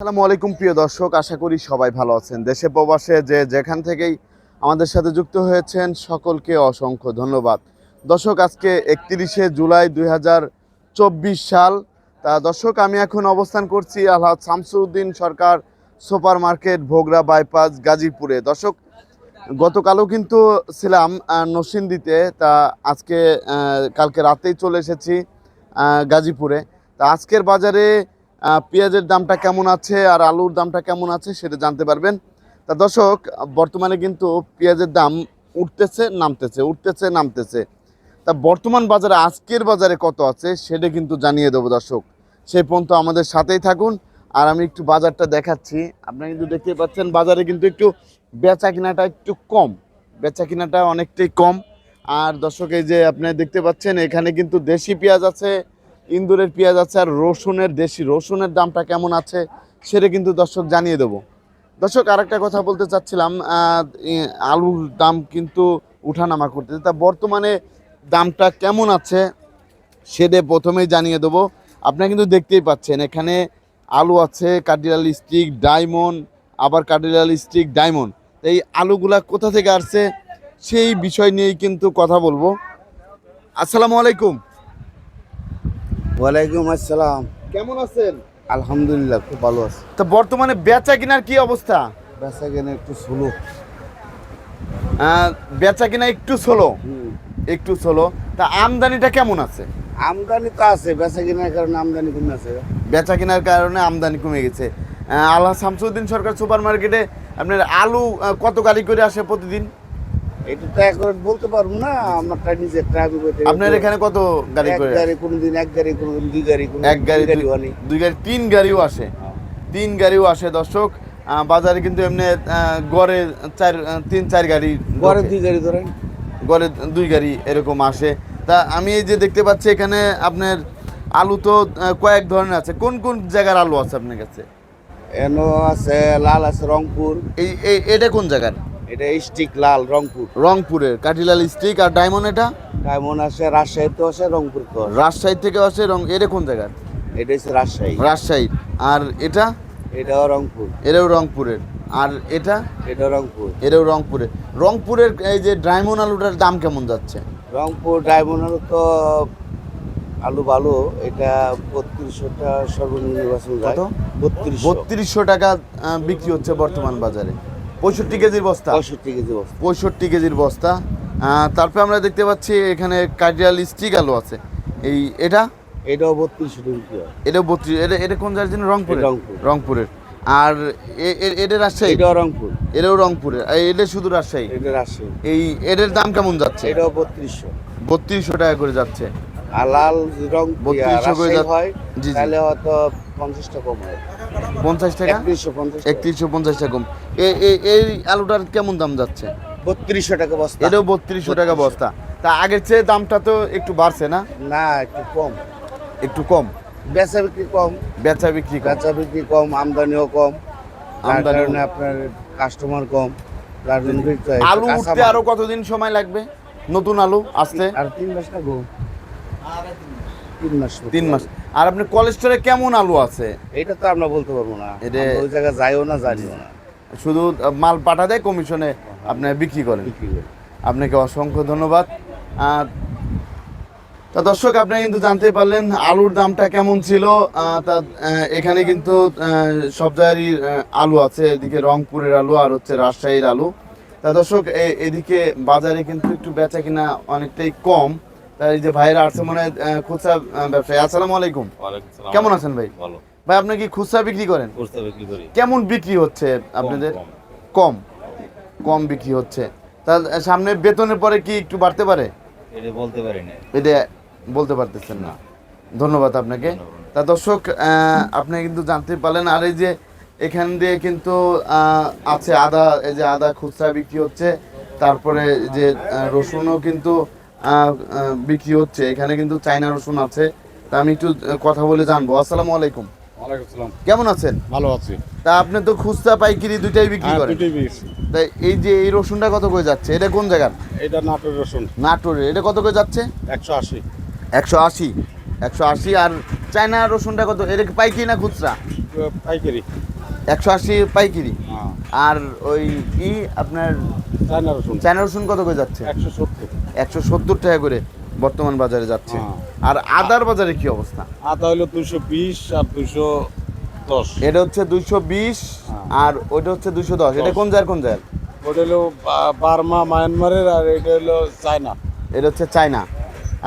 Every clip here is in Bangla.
আসসালামু আলাইকুম, প্রিয় দর্শক। আশা করি সবাই ভালো আছেন। দেশে প্রবাসে যে যেখান থেকেই আমাদের সাথে যুক্ত হয়েছেন, সকলকে অসংখ্য ধন্যবাদ। দর্শক, আজকে একত্রিশে জুলাই দুই হাজার চব্বিশ সাল। তা দর্শক, আমি এখন অবস্থান করছি Alhaj Shamsuddin Sarkar super market Bhogra bypass, গাজীপুরে। দর্শক, গতকালও কিন্তু ছিলাম নরসিংদীতে। তা আজকে কালকে রাতেই চলে এসেছি গাজীপুরে। তা আজকের বাজারে পেঁয়াজের দামটা কেমন আছে আর আলুর দামটা কেমন আছে সেটা জানতে পারবেন। তা দর্শক, বর্তমানে কিন্তু পেঁয়াজের দাম উঠতেছে, নামতেছে উঠতেছে, নামতেছে। তা বর্তমান বাজারে আজকের বাজারে কত আছে সেটা কিন্তু জানিয়ে দেবো দর্শক। সেই পর্যন্ত আমাদের সাথেই থাকুন। আর আমি একটু বাজারটা দেখাচ্ছি। আপনারা কিন্তু দেখতে পাচ্ছেন, বাজারে কিন্তু একটু বেচা কিনাটা একটু কম। বেচা কিনাটা অনেকটাই কম। আর দর্শক, এই যে আপনি দেখতে পাচ্ছেন, এখানে কিন্তু দেশি পেঁয়াজ আছে ইন্দুরের পেঁয়াজ আছে আর রসুনের দেশি, রসুনের দামটা কেমন আছে সেটা কিন্তু দর্শক জানিয়ে দেবো। দর্শক, আরেকটা কথা বলতে চাচ্ছিলাম আলুর দাম কিন্তু উঠানামা করতেছে। তা বর্তমানে দামটা কেমন আছে সেটা প্রথমেই জানিয়ে দেবো। আপনারা কিন্তু দেখতেই পাচ্ছেন, এখানে আলু আছে কার্ডিলাল স্টিক, ডায়মন্ড, আবার কার্ডিলাল স্টিক, ডায়মন্ড। এই আলুগুলা কোথা থেকে আসছে সেই বিষয় নিয়েই কিন্তু কথা বলব। আসসালামু আলাইকুম। ওয়ালাইকুম আসসালাম। কেমন আছেন? আলহামদুলিল্লাহ খুব ভালো আছে। তো বর্তমানে বেচা কিনার কি অবস্থা? বেচা কেনা একটু স্লো বেচা কিনা একটু স্লো একটু স্লো তা আমদানিটা কেমন আছে? আমদানি তো আছে বেচা কেনার কারণে আমদানি কমে আছে। বেচা কেনার কারণে আমদানি কমে গেছে। আল্লাহ শামসুদ্দিন সরকার সুপার মার্কেটে আপনার আলু কত গাড়ি করে আসে প্রতিদিন? এটা তো এখন বলতে পারব না আমারটা নিজের ট্রাফিক আপনার এখানে কত গাড়ি করে? গাড়ি কোনদিন এক গাড়ি কোনদিন দুই গাড়ি এক গাড়ি দুই গাড়ি হয়নি দুই গাড়ি তিন গাড়িও আসে। তিন গাড়িও আসে দর্শক। বাজারে কিন্তু এমনি গড়ে চার তিন চার গাড়ি গড়ে দুই গাড়ি ধরেন। গড়ে দুই গাড়ি এরকম আসে। তা আমি এই যে দেখতে পাচ্ছি এখানে আপনার আলু তো কয়েক ধরনের আছে। কোন কোন জায়গার আলু আছে আপনার কাছে? এনো আছে লাল আছে রংপুর। এই এই এটা কোন জায়গার? এটা স্টিক লাল রংপুর। রংপুরের। কাঠিলাল স্টিক আর ডায়মন্ড এটা? কেমন আছে রাজশাহীতে আছে রংপুর তো। রাজশাহী থেকে আসে রং এটা কোন জায়গার? এটা হচ্ছে রাজশাহী। রাজশাহী। আর এটা? এটাও রংপুর। এটাও রংপুরের। আর এটা? এটা রংপুর। এটাও রংপুরের। রংপুরের এই যে ডায়মন্ড আলুটার দাম কেমন যাচ্ছে? রংপুর ডায়মন্ড তো আলু ভালো এটা বত্রিশশোটা সর্বনিম্ন বাসন যায় বত্রিশশো। বত্রিশশো টাকা বিক্রি হচ্ছে বর্তমান বাজারে। পঁয়ষট্টি কেজির বস্তা। পঁয়ষট্টি কেজি বস্তা। পঁয়ষট্টি কেজির বস্তা। তারপরে আমরা দেখতে পাচ্ছি এখানে কার্ডিয়াল স্টিক আলু আছে। এই এটা? এটাও বত্রিশশো টাকা বিক্রি হয় এটা বত্রিশ এটা এটা কোন জায়গার জন্য? রংপুরের? রংপুর। রংপুরের। আর এটা রাজশাহী? এটাও রংপুর। এটাও রংপুরের। এটা শুধু রাজশাহী? এটা রাজশাহী। এই এটার দাম কেমন যাচ্ছে? এটাও বত্রিশশো। বত্রিশশো টাকা করে যাচ্ছে। আর লাল রং বত্রিশশো করে হয়। তাহলে হয়তো পঞ্চাশটা কম হয়। পঞ্চাশ টাকা? একত্রিশশো পঞ্চাশ একত্রিশশো পঞ্চাশ টাকা কম এ- এ- এই আলুটার কেমন দাম যাচ্ছে? বত্রিশশো টাকা বস্তা। এটাও বত্রিশশো টাকা বস্তা। তা আগের চেয়ে দামটা তো একটু বাড়ছে না? না একটু কম। একটু কম? বেচা বিক্রি কম। বেচা বিক্রি কম। বেচা বিক্রি কম আমদানিও কম। কারণে আপনার কাস্টমার কম। হয়। আলু উঠতে আরও কতদিন সময় লাগবে? নতুন আলু আসতে? আর তিন মাস লাগবো তিন মাস। তিন মাস। আর আপনি কোলেস্টোরে কেমন আলু আছে? এটা তো আমরা বলতে পারব না। এটা- ওই জায়গায় যাইও না জানিও না। শুধু মাল পাঠা দেয় কমিশনে আপনি বিক্রি করেন। আপনাকে অসংখ্য ধন্যবাদ। তা দর্শক আপনি কিন্তু জানতে পারলেন আলুর দামটা কেমন ছিল। তা এখানে কিন্তু সব জায়গারই আলু আছে। এদিকে রংপুরের আলু আর হচ্ছে রাজশাহীর আলু। তা দর্শক এদিকে বাজারে কিন্তু একটু বেচা কিনা অনেকটাই কম। এই যে মনে হয় খুচরা ব্যবসায়ী। আসসালামু আলাইকুম। কেমন আছেন ভাই? ভালো। ভাই আপনি কি খুচরা বিক্রি করেন? খুচরা বিক্রি করি। কেমন বিক্রি হচ্ছে আপনাদের? কম। কম। বিক্রি হচ্ছে। সামনে বেতনের পরে কি একটু বাড়তে পারে? এটা বলতে পারি না। এটা বলতে পারতেছেন না। ধন্যবাদ আপনাকে। তা দর্শক আপনি কিন্তু জানতে পারলেন আর এই যে এখান দিয়ে কিন্তু আছে আদা এই যে আদা খুচরা বিক্রি হচ্ছে। তারপরে যে রসুনও কিন্তু বিক্রি হচ্ছে। এখানে কিন্তু চাইনা রসুন আছে। তা আমি একটু কথা বলে জানব। আসসালামু আলাইকুম। কেমন আছেন? ভালো আছি। তা আপনি তো খুচরা পাইকারি দুইটাই বিক্রি হ্যাঁ করেন। তাই এই যে এই রসুনটা কত করে যাচ্ছে? এটা কোন জায়গার? এটা নাটোর রসুন। নাটোরে। এটা কত করে যাচ্ছে? একশো আশি। একশো আশি। একশো আশি। আর চায়না রসুনটা কত? এটা কি পাইকারি না খুচরা? পাইকারি। একশো আশি পাইকিরি। হ্যাঁ। আর ওই ই আপনার চায়না রসুন। চায়না রসুন কত করে যাচ্ছে? একশো সত্তর। একশো সত্তর টাকা করে বর্তমান বাজারে যাচ্ছে। হ্যাঁ। আর আদার বাজারে কি অবস্থা? আদা হলো দুশো বিশ আর দুশো দশ। এটা হচ্ছে দুইশো বিশ হ্যাঁ। আর ওইটা হচ্ছে দুইশো দশ। এটা কোন জায়গার কোন জায়গার ওটা হলো বার্মা মায়ানমারের আর এটা হলো চায়না। এটা হচ্ছে চায়না।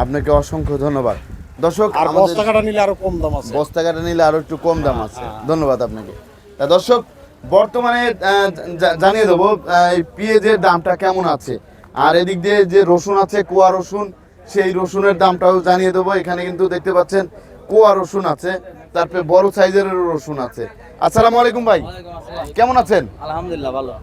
আপনাকে অসংখ্য ধন্যবাদ। দর্শক আর বস্তা কাটা নিলে আরও কম দাম আছে। বস্তা কাটা নিলে আরও একটু কম দাম আছে। হ্যাঁ। ধন্যবাদ আপনাকে। তা দর্শক বর্তমানে জানিয়ে দেবো এই পেঁয়াজের দামটা কেমন আছে? আর এদিক দিয়ে যে রসুন আছে কুয়া রসুন সেই রসুনের দামটাও জানিয়ে দেবো। এখানে কিন্তু দেখতে পাচ্ছেন কুয়া রসুন আছে তারপরে বড় সাইজের রসুন আছে। আসসালাম আলাইকুম ভাই। কেমন আছেন? আলহামদুলিল্লাহ ভালো।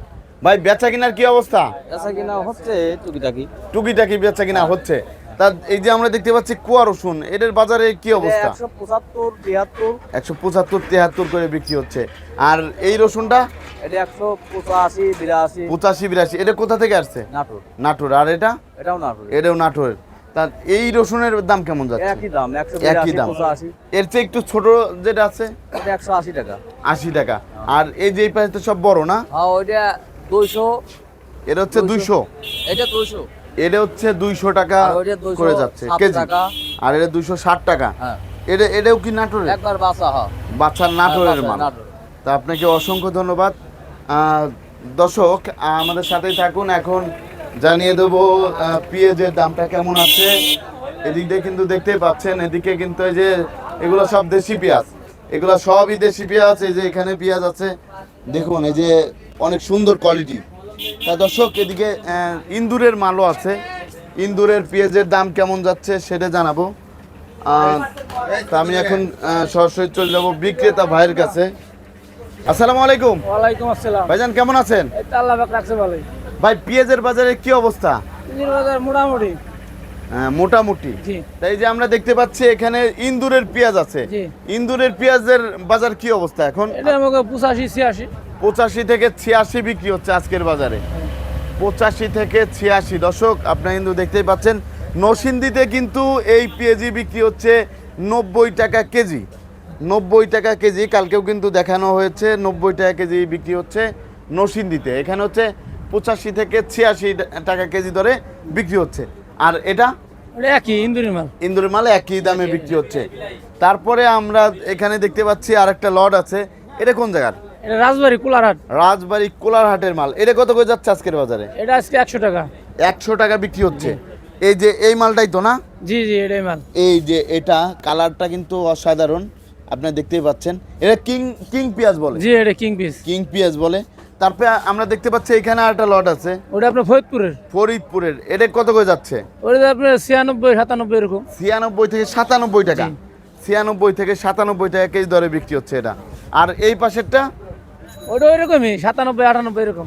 ভাই বেচা কিনার কি অবস্থা? বেচা কিনা হচ্ছে টুকিটাকি। টুকিটাকি বেচা কিনা হচ্ছে। তা এই যে আমরা দেখতে পাচ্ছি কুয়া রসুন এটার বাজারে কি অবস্থা? একশো পঁচাত্তর তিয়াত্তর। করে বিক্রি হচ্ছে। আর এই রসুনটা? পঁচাশি বিরাশি। এটা কোথা থেকে আসছে? নাটোর। নাটোর। আর এটা? এটাও নাটোর। এটাও নাটোরের। তা এই রসুনের দাম কেমন যাচ্ছে? একই দাম একই দাম। এর চেয়ে একটু ছোট যেটা আছে? এটা একশো আশি টাকা। আশি টাকা। আর এই যে এই পাশে তো সব বড় না? হ্যাঁ ওইটা দুইশো। এটা হচ্ছে দুইশো। এটা দুইশো। এটা হচ্ছে দুইশো টাকা আর ওইটা 260 করে যাচ্ছে কেজি। আর এটা দুইশো ষাট টাকা। হ্যাঁ। এটা এটাও কি নাটোরের? একবার বাসা হ্যাঁ। বাচ্চার নাটোরের মাল। তা আপনাকে অসংখ্য ধন্যবাদ। দর্শক আমাদের সাথেই থাকুন। এখন জানিয়ে দেবো পেঁয়াজের দামটা কেমন আছে। এদিক দিয়ে কিন্তু দেখতেই পাচ্ছেন এদিকে কিন্তু এই যে এগুলো সব দেশি পেঁয়াজ। এগুলো সবই দেশি পেঁয়াজ। এই যে এখানে পেঁয়াজ আছে। দেখুন এই যে অনেক সুন্দর কোয়ালিটি তা দর্শক এদিকে ইন্দুরের মালও আছে। ইন্দুরের পেঁয়াজের দাম কেমন যাচ্ছে সেটা জানাব। আহ, তা আমি এখন সরাসরি চলে যাব বিক্রেতা ভাইয়ের কাছে। আসসালামু আলাইকুম। ওয়ালাইকুম আসসালাম। ভাইজান কেমন আছেন? আল্লাহ পাক রাখছে ভালোই। ভাই পেঁয়াজের বাজারে কি অবস্থা? পেঁয়াজের বাজার মোটামুটি। মোটামুটি। তাই যে আমরা দেখতে পাচ্ছি এখানে ইন্দুরের পেঁয়াজ আছে। ইন্দুরের পেঁয়াজের বাজার কি অবস্থা এখন? পঁচাশি ছিয়াশি। পঁচাশি থেকে ছিয়াশি বিক্রি হচ্ছে আজকের বাজারে। পঁচাশি থেকে ছিয়াশি। দশক আপনারা কিন্তু দেখতেই পাচ্ছেন নসিন্দিতে কিন্তু এই পেঁয়াজি বিক্রি হচ্ছে নব্বই টাকা কেজি। নব্বই টাকা কেজি কালকেও কিন্তু দেখানো হয়েছে নব্বই টাকা কেজি বিক্রি হচ্ছে নসিন্দিতে এখানে হচ্ছে পঁচাশি থেকে ছিয়াশি টাকা কেজি দরে বিক্রি হচ্ছে। আর এটা? একই ইন্দুরি মাল। ইন্দুরের মাল একই দামে বিক্রি হচ্ছে। তারপরে আমরা এখানে দেখতে পাচ্ছি আর একটা লট আছে। এটা কোন জায়গার? এটা রাজবাড়ি কুলারহাট। রাজবাড়ি কোলারহাটের মাল। এটা কত করে যাচ্ছে আজকের বাজারে? এটা আজকে একশো টাকা। একশো টাকা বিক্রি হচ্ছে। এই যে এই মালটাই তো না? জি জি এটাই মাল। এই যে এটা কালারটা কিন্তু অসাধারণ। আপনারা দেখতেই পাচ্ছেন। এটা কিং কিং পেঁয়াজ বলে? জি এটা কিং পিস কিং পেঁয়াজ বলে। তারপরে আমরা দেখতে পাচ্ছি এখানে আরেকটা লট আছে। ওটা আপনার ফরিদপুরের। ফরিদপুরের। এটা কত করে যাচ্ছে? ওটা আপনার ছিয়ানব্বই সাতানব্বই এরকম। ছিয়ানব্বই থেকে সাতানব্বই টাকা। ছিয়ানব্বই থেকে সাতানব্বই টাকা কেজি দরে বিক্রি হচ্ছে এটা। আর এই পাশেরটা? ওটা ওইরকমই সাতানব্বই আটানব্বই এরকম।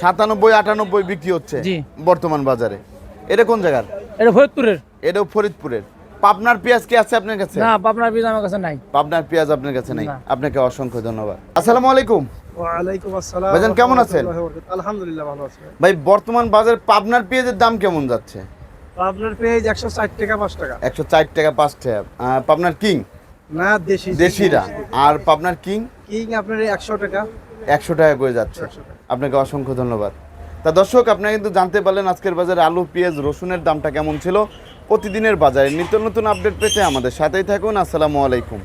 সাতানব্বই আটানব্বই বিক্রি হচ্ছে জি। বর্তমান বাজারে। এটা কোন জায়গার? এটা ফরিদপুরের। এটাও ফরিদপুরের। পাবনার পেঁয়াজ কি আছে আপনার কাছে? না পাবনার বীজ আমার কাছে নাই। পাবনার পেঁয়াজ আপনার কাছে নাই। আপনাকে অসংখ্য ধন্যবাদ। আসসালামু আলাইকুম। ভাইজান কেমন আছেন? ওয়া রাহমাতুল্লাহি আলহামদুলিল্লাহ ভালো আছি ভাই। বর্তমান বাজারে পাবনার পেঁয়াজের দাম কেমন যাচ্ছে? আপনার পেজ একশো ষাট টাকা পাঁচ টাকা। একশো চার টাকা পাঁচ টাকা। পাবনার কিং? না দেশি দেশিরা। আর পাবনার কিং? কিং আপনার একশো টাকা। একশো টাকা করে যাচ্ছে। আপনাকে অসংখ্য ধন্যবাদ। তা দর্শক আপনারা কিন্তু জানতে পারলেন আজকের বাজারে আলু পেঁয়াজ রসুনের দামটা কেমন ছিল প্রতিদিনের বাজারে। নিত্য নতুন আপডেট পেতে আমাদের সাথেই থাকুন। আসসালামু আলাইকুম।